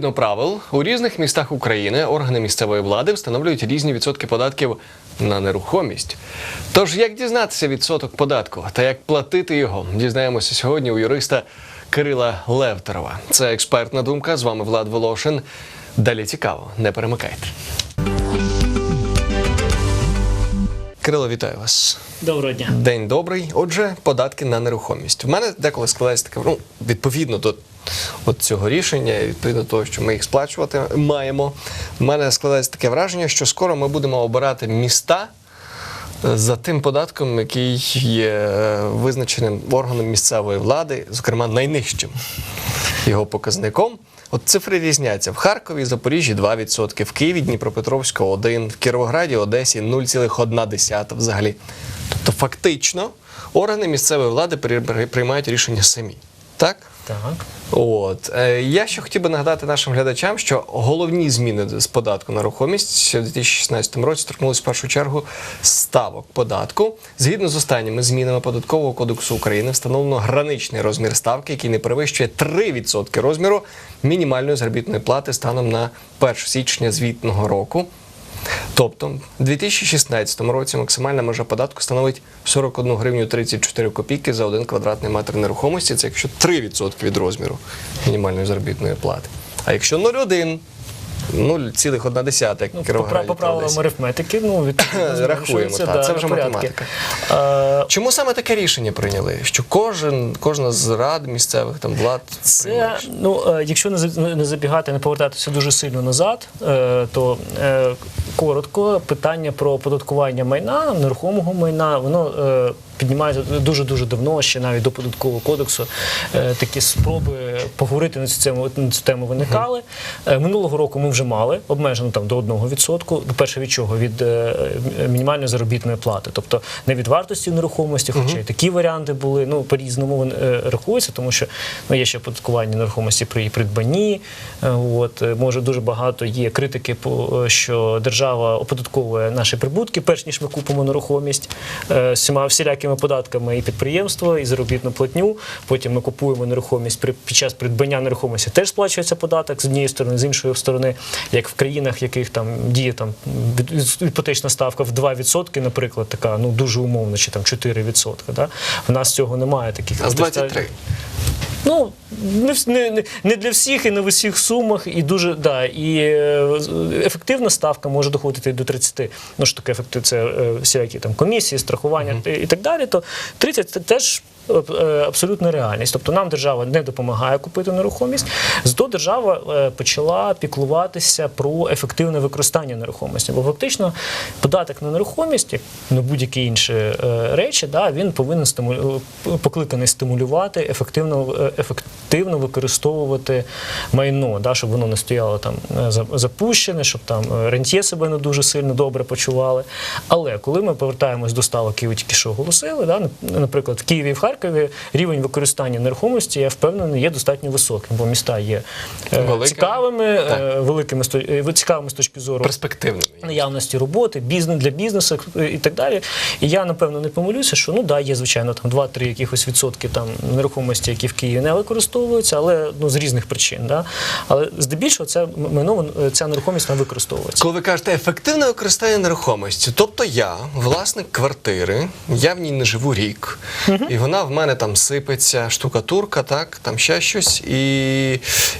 Згідно правил, у різних містах України органи місцевої влади встановлюють різні відсотки податків на нерухомість. Тож, як дізнатися відсоток податку та як платити його, дізнаємося сьогодні у юриста Кирила Левтерова. Це експертна думка. З вами Влад Волошин. Далі цікаво, не перемикайте. Кирило, вітаю вас. Доброго дня. День добрий. Отже, податки на нерухомість. У мене деколи складається таке, ну, відповідно до от цього рішення, відповідно до того, що ми їх сплачувати маємо. У мене складається таке враження, що скоро ми будемо обирати міста е, за тим податком, який є е, визначеним органом місцевої влади, зокрема найнижчим його показником. От цифри різняться. В Харкові, Запоріжжі 2%, в Києві, Дніпропетровську 1%, в Кіровограді, Одесі 0,1% взагалі. Тобто, фактично, органи місцевої влади при- при- приймають рішення самі. Так? Так. От е, я ще хотів би нагадати нашим глядачам, що головні зміни з податку на рухомість в 2016 році торкнулися в першу чергу ставок податку. Згідно з останніми змінами податкового кодексу України, встановлено граничний розмір ставки, який не перевищує 3% розміру мінімальної заробітної плати станом на 1 січня звітного року. Тобто, в 2016 році максимальна межа податку становить 41 гривню 34 копійки за один квадратний метр нерухомості. Це якщо 3% від розміру мінімальної заробітної плати. А якщо 0,1, 0,1, як Ну, по, та правилам арифметики, ну, Рахуємо, так, це вже порядки. математика. Чому саме таке рішення прийняли? Що кожен, кожна з рад місцевих там влад Це приймає? ну, е, якщо не забігати, не повертатися дуже сильно назад, е, то е, коротко питання про оподаткування майна, нерухомого майна, воно піднімається дуже дуже давно, ще навіть до податкового кодексу. Е, Такі спроби поговорити на цю тему на цю тему виникали. Е, Минулого року ми вже мали обмежено там до 1%. По-перше, від чого? Від е, мінімальної заробітної плати, тобто не від вартості нерухомості, хоча і такі варіанти були. Ну по-різному вони е, рахуються, тому що ну, є ще оподаткування нерухомості при придбанні. От може дуже багато є критики, по- що держава оподатковує наші прибутки, перш ніж ми купимо нерухомість всіма всілякими податками і підприємства, і заробітну платню. Потім ми купуємо нерухомість під час придбання нерухомості. Теж сплачується податок з однієї сторони, з іншої сторони, як в країнах, в яких там діє там іпотечна ставка в 2%, наприклад, така ну дуже умовно, чи там 4%. Да? В нас цього немає таких А з достатньо- 23. Ну не, не, для всіх і не в усіх сумах, і дуже да, і е, ефективна ставка може доходити до 30. Ну що таке ефектив? Це е, всілякі там комісії, страхування і, і так далі. То 30 це теж. Е, Абсолютна реальність, тобто нам держава не допомагає купити нерухомість. Зато держава е, почала піклуватися про ефективне використання нерухомості. Бо фактично податок на нерухомість, як на будь-які інші е, речі, да, він повинен стимулю... покликаний стимулювати ефективно, ефективно використовувати майно, да, щоб воно не стояло там запущене, щоб там рентє себе не дуже сильно добре почували. Але коли ми повертаємось до ставок, які ви тільки що оголосили, да, наприклад, в Києві і в Харкові рівень використання нерухомості, я впевнений, є достатньо високим, бо міста є е, Великими. цікавими, е, Так. великими е, цікавими з точки зору Перспективними. наявності роботи, бізнес для бізнесу е, і так далі. І я напевно не помилюся, що ну да, є звичайно там 2-3 якихось відсотки там нерухомості, які в Києві не використовуються, але ну з різних причин. Да? Але здебільшого ця майно е, ця нерухомість вона використовується. Коли ви кажете ефективне використання нерухомості, тобто я, власник квартири, я в ній не живу рік, і вона в мене там сипеться, штукатурка, так, там ще щось, і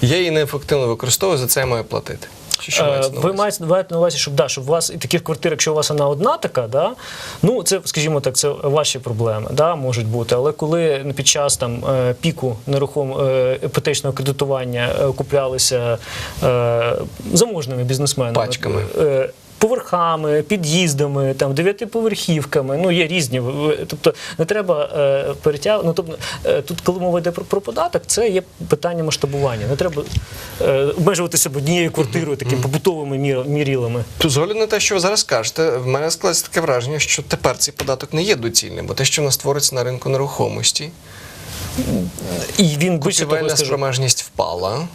я її неефективно використовую, за це я маю платити. Чи що Е, мається на Ви маєте, на увазі, щоб да, щоб у вас і таких квартир, якщо у вас вона одна така, да, ну це, скажімо так, це ваші проблеми, да, можуть бути. Але коли під час там е, піку нерухом е, іпотечного кредитування куплялися е, заможними бізнесменами Пачками. е, Поверхами, під'їздами, там дев'ятиповерхівками, ну є різні. Тобто не треба е, перетягувати. Ну тобто е, тут, коли мова йде про, про податок, це є питання масштабування. Не треба е, обмежувати себе однією квартирою, такими побутовими мір- мірілами. Огляду на те, що ви зараз кажете, в мене складається таке враження, що тепер цей податок не є доцільним, бо те, що в нас твориться на ринку нерухомості, І він купівельна скажу, впала.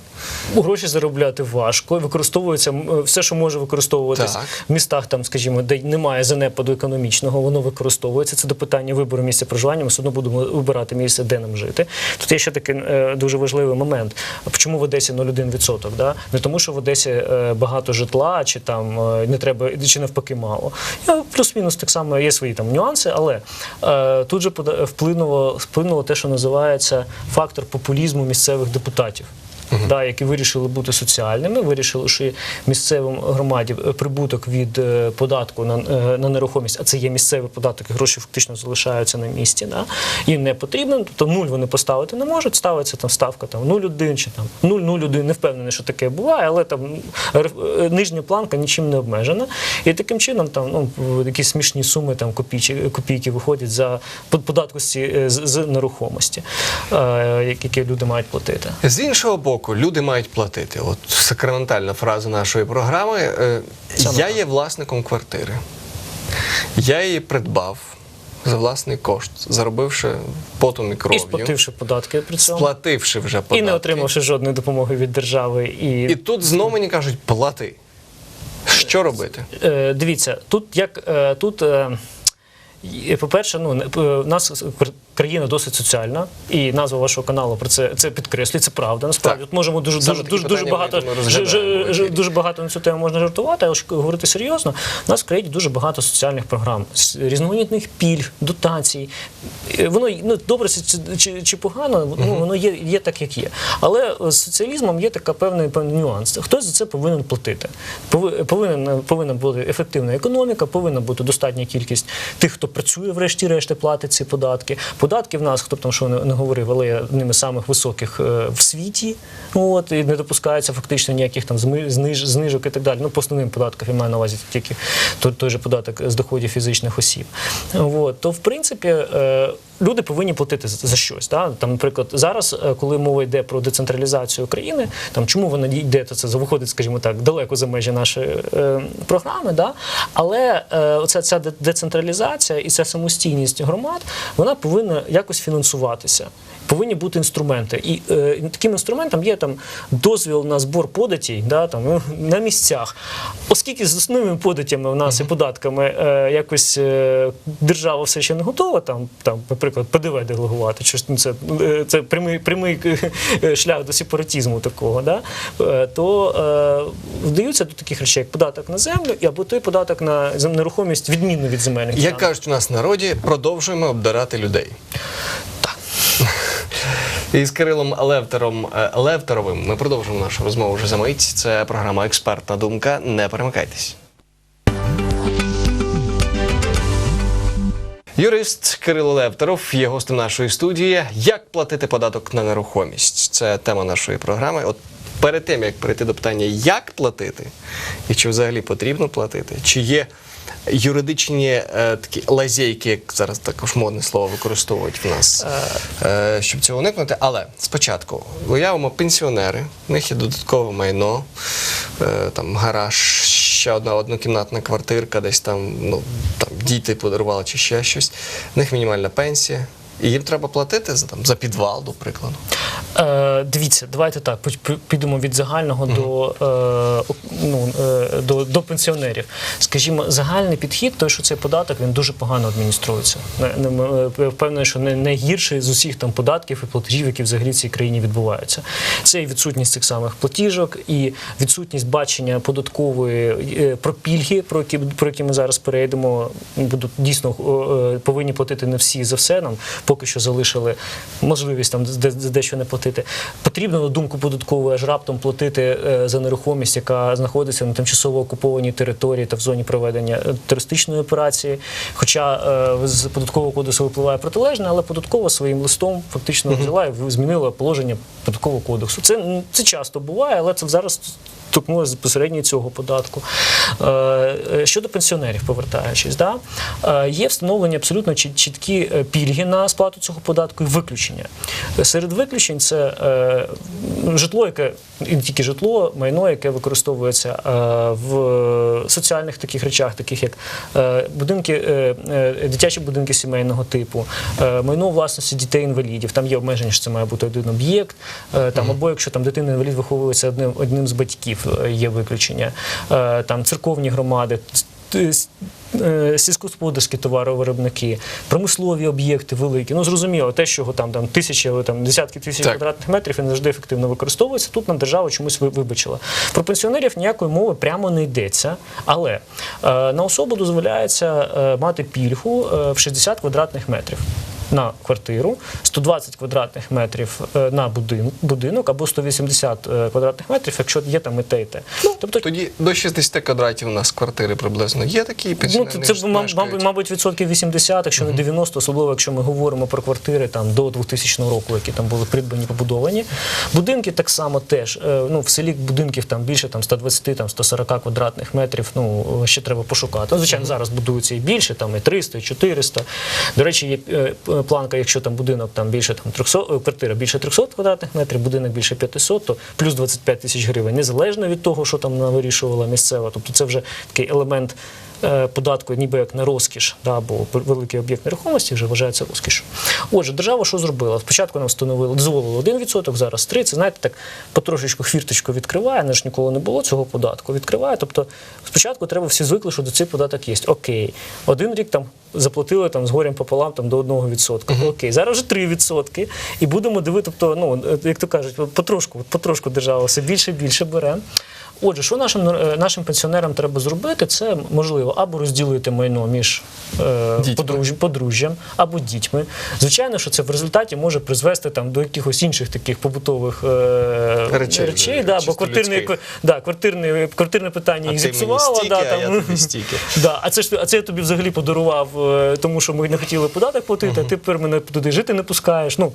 Гроші заробляти важко, використовується е, все, що може використовуватись Так. в містах, там, скажімо, де немає занепаду економічного, воно використовується. Це до питання вибору місця проживання. Ми все одно будемо вибирати місце, де нам жити. Тут є ще такий е, дуже важливий момент. Чому в Одесі 0,1%? Да? Не тому, що в Одесі е, багато житла, чи там е, не треба, чи навпаки мало. Я плюс-мінус так само є свої там нюанси, але е, тут же вплинуло, вплинуло те, що називається фактор популізму місцевих депутатів да, які вирішили бути соціальними, вирішили, що місцевим громаді е, прибуток від е, податку на, е, на нерухомість, а це є місцевий податок, і гроші фактично залишаються на місці. Да, їм не потрібно, тобто нуль вони поставити не можуть, ставиться там ставка там 0,1 чи там 0,01, не впевнений, що таке буває, але там нижня планка нічим не обмежена. І таким чином там ну, якісь смішні суми там копійки, копійки виходять за под- податку з, з, з нерухомості, е, які люди мають платити. З іншого боку, люди мають платити. От сакраментальна фраза нашої програми. Саме Я так. є власником квартири. Я її придбав за власний кошт, заробивши потом і І кров'ю, сплативши податки при цьому. сплативши вже податки. І не отримавши жодної допомоги від держави. І, І тут знову мені кажуть, плати. Що робити? е, дивіться, тут як е, тут. Е, По-перше, ну нас країна досить соціальна, і назва вашого каналу про це це підкреслює. Це правда. Насправді. Тут можемо дуже Саме дуже дуже, дуже багато ж- ж- ж- дуже багато на цю тему можна жартувати, але ж говорити серйозно. У нас в країні дуже багато соціальних програм, різноманітних пільг, дотацій. Е, Воно ну добре чи, чи, чи погано, ну воно є, є так, як є. Але з соціалізмом є така певний певний нюанс. Хтось за це повинен платити. Пови- Повинен повинна бути ефективна економіка, повинна бути достатня кількість тих, хто працює, врешті-решт, платить ці податки. Податки в нас, хто б там що не, говорив, але з самих високих е, в світі. От і не допускається фактично ніяких там зниж, знижок і так далі. Ну, по основним податкам я маю на увазі тільки той, той же податок з доходів фізичних осіб. От, то в принципі. Е, Люди повинні платити за, щось. Да? Там, наприклад, зараз, е, коли мова йде про децентралізацію країни, там чому вона йде, то це виходить, скажімо так, далеко за межі нашої програми. Да? Але оця ця децентралізація і ця самостійність громад, вона повинна якось фінансуватися. Повинні бути інструменти, і е, таким інструментом є там дозвіл на збор податей, да, там ну, на місцях. Оскільки з основними податями в нас і податками е, якось е, держава все ще не готова, там, там, наприклад, ПДВ делегувати, чи ну, це, е, це прямий, прямий е, шлях до сепаратизму такого, да, е, то е, вдаються до таких речей, як податок на землю, і або той податок на нерухомість відмінно від земельних Як кажуть у нас в народі, продовжуємо обдарати людей. І з Кирилом Левтером е, Левтеровим ми продовжимо нашу розмову вже за мить. Це програма Експертна думка. Не перемикайтесь. Юрист Кирило Левтеров є гостем нашої студії. Як платити податок на нерухомість? Це тема нашої програми. От перед тим як перейти до питання, як платити, і чи взагалі потрібно платити, чи є юридичні е, такі лазейки, як зараз також модне слово використовують в нас, е, щоб цього уникнути. Але спочатку уявимо пенсіонери, в них є додаткове майно, е, там гараж, ще одна однокімнатна квартирка, десь там, ну там діти подарували чи ще щось. В них мінімальна пенсія. І їм треба платити за там за підвал, до прикладу. Е, дивіться, давайте так пі- пі- підемо від загального до, е, ну, е, до, до пенсіонерів. Скажімо, загальний підхід, той, що цей податок він дуже погано адмініструється. Не, не, е, впевнений, що не найгірший з усіх там податків і платежів, які взагалі в цій країні відбуваються. Це і відсутність цих самих платіжок, і відсутність бачення податкової е, про пільги, про які, про які ми зараз перейдемо. Будуть дійсно е, повинні платити не всі за все. Нам поки що залишили можливість там де, де- дещо не платити. Потрібно на думку податкової аж раптом платити е, за нерухомість, яка знаходиться на тимчасово окупованій території та в зоні проведення е, терористичної операції. Хоча е, з податкового кодексу випливає протилежне, але податкова своїм листом фактично взяла і змінила положення податкового кодексу. Це, це часто буває, але це зараз торкнулося безпосередньо цього податку. Е, е, Щодо пенсіонерів, повертаючись, да, е, є встановлені абсолютно чіткі пільги на сплату цього податку і виключення. Серед виключень це житло, яке і не тільки житло, майно, яке використовується в соціальних таких речах, таких як будинки, дитячі будинки сімейного типу, майно власності дітей-інвалідів. Там є обмеження, що це має бути один об'єкт. Там або якщо там дитина інвалід виховується одним одним з батьків, є виключення. Е, Там церковні громади. е, Сільськогосподарські товаровиробники, промислові об'єкти великі. Ну зрозуміло, те, що там, там тисячі, або там десятки тисяч Так. квадратних метрів, він завжди ефективно використовується. Тут нам держава чомусь вибачила. Про пенсіонерів ніякої мови прямо не йдеться. Але е, на особу дозволяється е, мати пільгу е, в 60 квадратних метрів. На квартиру, 120 квадратних метрів е, на будин, будинок або 180 е, квадратних метрів, якщо є там і те, і те. тобто Тоді до 60 квадратів у нас квартири приблизно є такі Ну, пенсіонери. це, це мабуть, мабуть, відсотків 80, якщо не 90, особливо якщо ми говоримо про квартири там до 2000 року, які там були придбані, побудовані. Будинки так само теж. Е, Ну, в селі будинків там більше там 120, там 140 квадратних метрів. Ну ще треба пошукати. Ну, звичайно, зараз будуються і більше, там і 300, і 400. До речі, є планка, якщо там будинок там більше там 300, е, квартира більше 300 квадратних метрів, будинок більше 500, то плюс 25 тисяч гривень, незалежно від того, що там вирішувала місцева. Тобто це вже такий елемент е, податку, ніби як на розкіш, да, бо великий об'єкт нерухомості вже вважається розкішю. Отже, держава що зробила? Спочатку нам встановили, дозволили 1%, зараз 3%. Це, знаєте, так потрошечку хвірточку відкриває, не ж ніколи не було цього податку. Відкриває. Тобто спочатку треба всі звикли, що до цей податок є. Окей, один рік там заплатили там з горем пополам там до 1%. Окей, зараз вже 3%. І будемо дивити, тобто, ну, е, як то кажуть, потрошку, потрошку держава все більше і більше бере. Отже, що нашим е, нашим пенсіонерам треба зробити, це можливо або розділити майно між е, Дітьми. подружжям, або дітьми. Звичайно, що це в результаті може призвести там до якихось інших таких побутових е, Речей, речей да, бо квартирне, да, квартирне, квартирне питання А їх зіпсувало. да, а там. Да, а це ж а це я тобі взагалі подарував, е, тому що ми не хотіли податок платити, а ти тепер мене туди жити не пускаєш. Ну,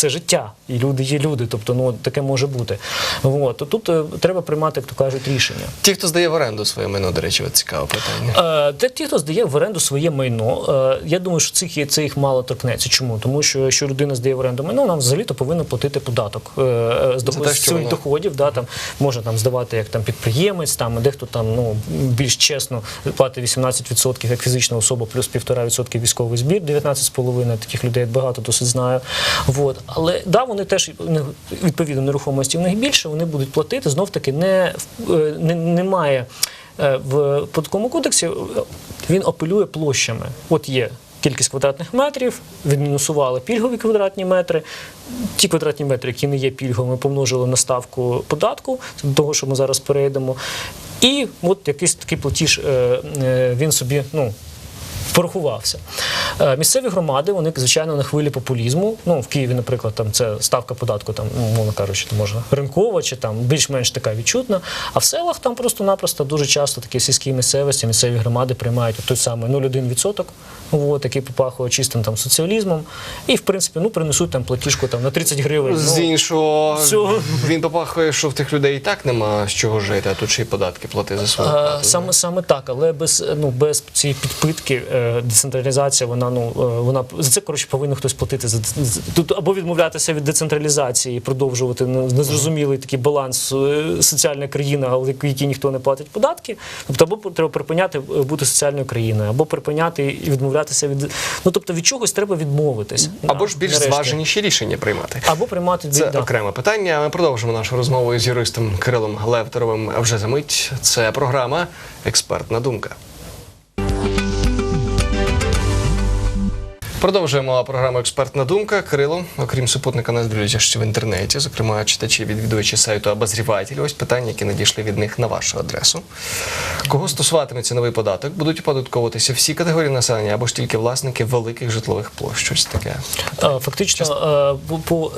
це життя, і люди є люди, тобто ну таке може бути. От тут е, треба приймати, як то кажуть, рішення. Ті, хто здає в оренду своє майно, до речі, от цікаве питання. Е, ті, хто здає в оренду своє майно, е, я думаю, що цих це їх мало торкнеться. Чому? Тому що якщо людина здає в оренду майно, вона взагалі то повинна платити податок е, е, з, з своїх доходів. Да, там можна там здавати як там підприємець, там дехто там ну більш чесно платить 18% як фізична особа, плюс 1,5% військовий збір, 19,5% таких людей багато досить знаю. Вот. Але да, вони теж відповідно нерухомості в них більше, вони будуть платити. Знов таки не, е, не, немає е, в податковому кодексі е, він апелює площами. От є кількість квадратних метрів, відмінусували пільгові квадратні метри. Ті квадратні метри, які не є пільговими, помножили на ставку податку, до того, що ми зараз перейдемо. І от якийсь такий платіж він собі ну, порахувався. Е, Місцеві громади, вони, звичайно, на хвилі популізму. Ну, в Києві, наприклад, там це ставка податку, там, ну, мовно кажучи, там, може ринкова чи там більш-менш така відчутна. А в селах там просто-напросто дуже часто такі сільські місцевості, місцеві громади приймають той самий 0,1%, от, який попахує чистим там соціалізмом. І, в принципі, ну, принесуть там платіжку там, на 30 гривень. З Ну, іншого, всього. він попахує, що в тих людей і так нема з чого жити, а тут ще й податки плати за свою Е, плату. Саме саме так, але без ну без цієї підпитки е, децентралізація, вона ну е, вона за це коротше повинен хтось платити за тут або відмовлятися від децентралізації, і продовжувати незрозумілий такий баланс е, соціальна країна, але якій ніхто не платить податки. Тобто, або треба припиняти е, бути соціальною країною, або припиняти і відмовлятися від ну тобто від чогось треба відмовитись. Або Да, ж більш нарешті. зваженіші рішення приймати. або приймати Це да. окреме питання. Ми продовжимо нашу розмову з юристом Кирилом Левтеровим вже за мить. Це програма Експертна думка. Продовжуємо програму Експертна думка. Кирило, окрім супутника, нас дивляться ще в інтернеті, зокрема читачі, відвідувачі сайту Обозрівателі. Ось питання, які надійшли від них на вашу адресу. Кого стосуватиметься новий податок? Будуть оподатковуватися всі категорії населення або ж тільки власники великих житлових площ? Щось таке. Фактично, по,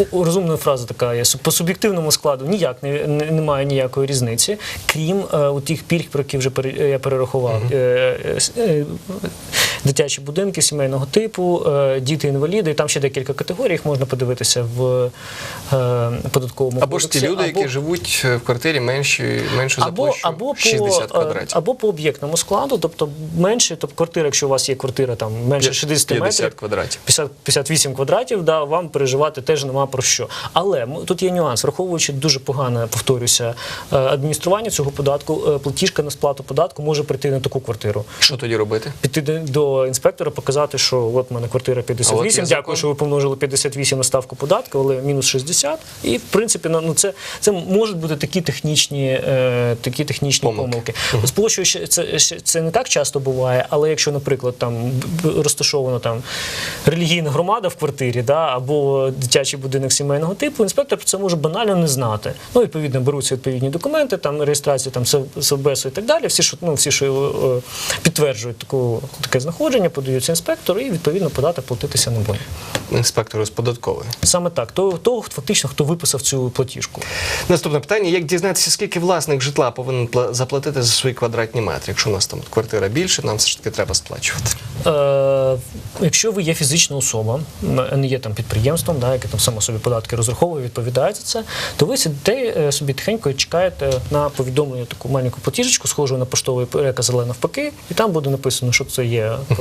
е, розумна фраза така є. По суб'єктивному складу ніяк не, не- немає ніякої різниці, крім е, у тих пільг, про які вже я перерахував. Е, дитячі будинки сімейного типу, е, діти-інваліди, і там ще декілька категорій, їх можна подивитися в е, податковому Або ж ті люди, або- які живуть в квартирі менші, меншу за або, площу або, 60 по, е, квадратів. або по об'єктному складу, тобто менше, тобто квартира, якщо у вас є квартира там менше П'я- 60 50 метрів, квадратів. 50, 58 квадратів, да, вам переживати теж нема про що. Але тут є нюанс, враховуючи дуже погане, повторюся, адміністрування цього податку, платіжка на сплату податку може прийти на таку квартиру. Що тоді робити? Піти до- до інспектора, показати, що от в мене квартира 58, є закон. дякую, що ви помножили 58 на ставку податку, але мінус 60. І в принципі, ну це, це можуть бути такі технічні, е, такі технічні Помилки. помилки. Площею ще це, це не так часто буває, але якщо, наприклад, там розташована там релігійна громада в квартирі, да, або дитячий будинок сімейного типу, інспектор про це може банально не знати. Ну, відповідно, беруться відповідні документи, там реєстрацію там СВБСу і так далі. Всі, що ну, всі, що е, підтверджують таку таке знаходження, подаються інспектору, і відповідно податок платитися не буде. Інспектору з податкової. Саме так, того, того фактично, хто виписав цю платіжку. Наступне питання: як дізнатися, скільки власник житла повинен пла- заплатити за свої квадратні метри? Якщо у нас там квартира більше, нам все ж таки треба сплачувати. Е, якщо ви є фізична особа, не є там підприємством, да, яке там само собі податки розраховує, відповідає за це, то ви сидите е, собі тихенько і чекаєте на повідомлення таку маленьку платіжечку, схожу на поштовий переказ, але навпаки, і там буде написано, що це є е,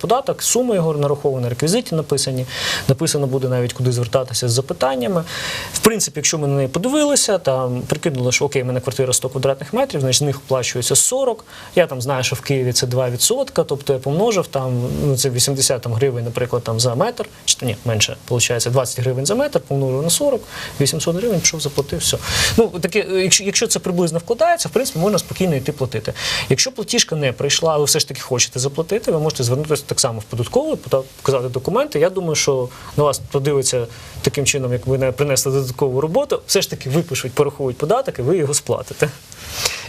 податок, сума його нарахована, реквізиті написані. Написано буде навіть куди звертатися з запитаннями. В принципі, якщо ми на неї подивилися, там прикинули, що окей, в мене квартира 100 квадратних метрів, значить з них оплачується 40. Я там знаю, що в Києві це 2%, тобто я помножив там, ну це 80 там, гривень, наприклад, там за метр, чи ні, менше, виходить, 20 гривень за метр, помножив на 40, 800 гривень, пішов, заплатив, все. Ну, таке, е, якщо, якщо це приблизно вкладається, в принципі, можна спокійно йти платити. Якщо платіжка не прийшла, ви все ж таки хочете заплатити, ви можете звернутися так само в податкову, показати документи. Я думаю, що на вас подивиться таким чином, як ви не принесли додаткову роботу, все ж таки випишуть, порахують податок, і ви його сплатите.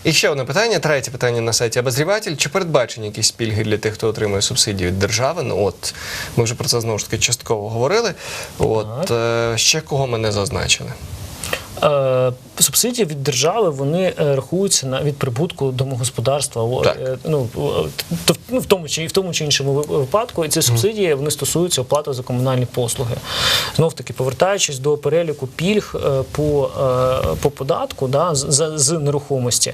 І ще одне питання, третє питання на сайті обозріватель. Чи передбачені якісь пільги для тих, хто отримує субсидії від держави? Ну от ми вже про це знову ж таки частково говорили. От е, ще кого ми не зазначили? Е, Субсидії від держави вони е, рахуються на від прибутку домогосподарства. Так. е, Ну, то- ну, в тому чи в тому чи іншому випадку. І ці субсидії вони стосуються оплати за комунальні послуги. Знов таки, повертаючись до переліку пільг е, по, по податку да, з, з нерухомості,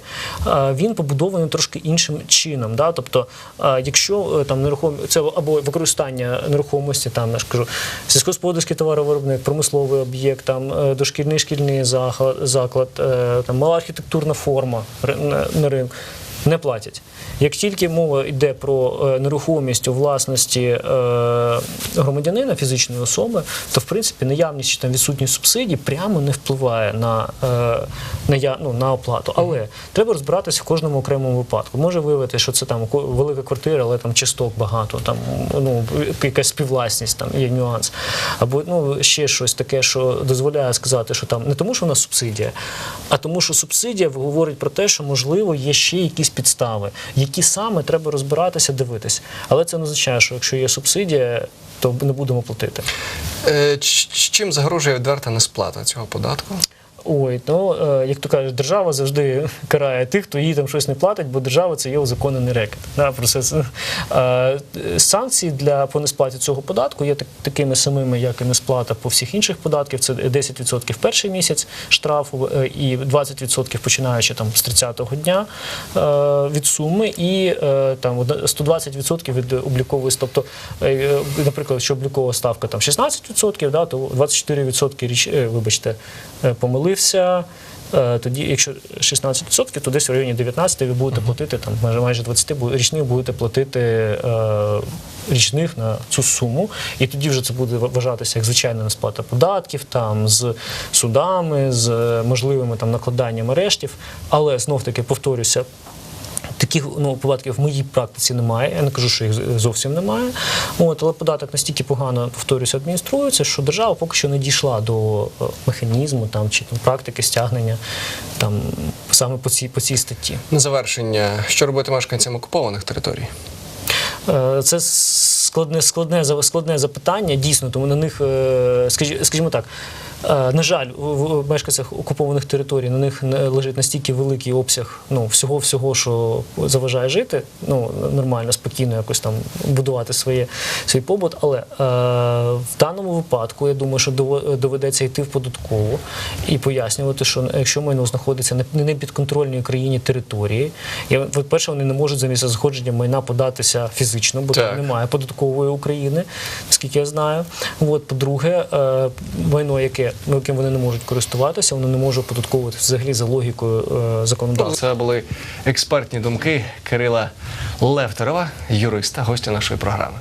він побудований трошки іншим чином. Да? Тобто, якщо там нерухом... це або використання нерухомості, там я ж кажу, сільськогосподарський товаровиробник, промисловий об'єкт, там дошкільний шкільний заклад, заклад е, там мала архітектурна форма на ринку. Не платять. Як тільки мова йде про е, нерухомість у власності е, громадянина, фізичної особи, то в принципі наявність чи там відсутність субсидій прямо не впливає на, е, на, ну, на оплату. Але треба розбиратися в кожному окремому випадку. Може виявити, що це там велика квартира, але там часток багато, там ну якась співвласність, там є нюанс. Або ну ще щось таке, що дозволяє сказати, що там не тому, що нас субсидія, а тому, що субсидія говорить про те, що можливо є ще якісь підстави, які саме треба розбиратися, дивитись. Але це не означає, що якщо є субсидія, то не будемо платити. Е, чим загрожує відверта несплата цього податку? Ой, ну як то кажуть, держава завжди карає тих, хто їй там щось не платить, бо держава це є узаконений рекет. Да, про це, це. Е, санкції для по несплаті цього податку є так, такими самими, як і несплата по всіх інших податків. Це 10% перший місяць штрафу е, і 20% починаючи там з 30-го дня від суми, і там 120% від облікової тобто, наприклад, якщо облікова ставка там 16%, да, то 24% річ, вибачте, е, помилився. Е, Тоді, якщо 16%, то десь в районі 19% ви будете платити там майже майже 20% річних будете платити е, річних на цю суму, і тоді вже це буде вважатися як звичайна несплата податків, там з судами, з е, можливими там накладанням арештів. Але знов таки повторюся, Таких ну, випадків в моїй практиці немає. Я не кажу, що їх зовсім немає. От, але податок настільки погано, повторюся, адмініструється, що держава поки що не дійшла до е, механізму там, чи там, практики стягнення там, саме по цій, по цій статті. На завершення, що робити мешканцям окупованих територій? Е, Це складне, складне, складне запитання, дійсно, тому на них, е, скажі- скажімо так, На жаль, в мешканцях окупованих територій на них лежить настільки великий обсяг ну, всього, всього, що заважає жити, ну нормально, спокійно якось там будувати своє свій побут. Але е, в даному випадку я думаю, що доведеться йти в податкову і пояснювати, що якщо майно знаходиться на не підконтрольній країні території, я по-перше, вони не можуть за місце знаходження майна податися фізично, бо Так. там немає податкової України, наскільки я знаю. От, по-друге, е, майно, яке ну, яким вони не можуть користуватися, вони не можуть податковувати взагалі за логікою е, законодавства. Це були експертні думки Кирила Левтерова, юриста, гостя нашої програми.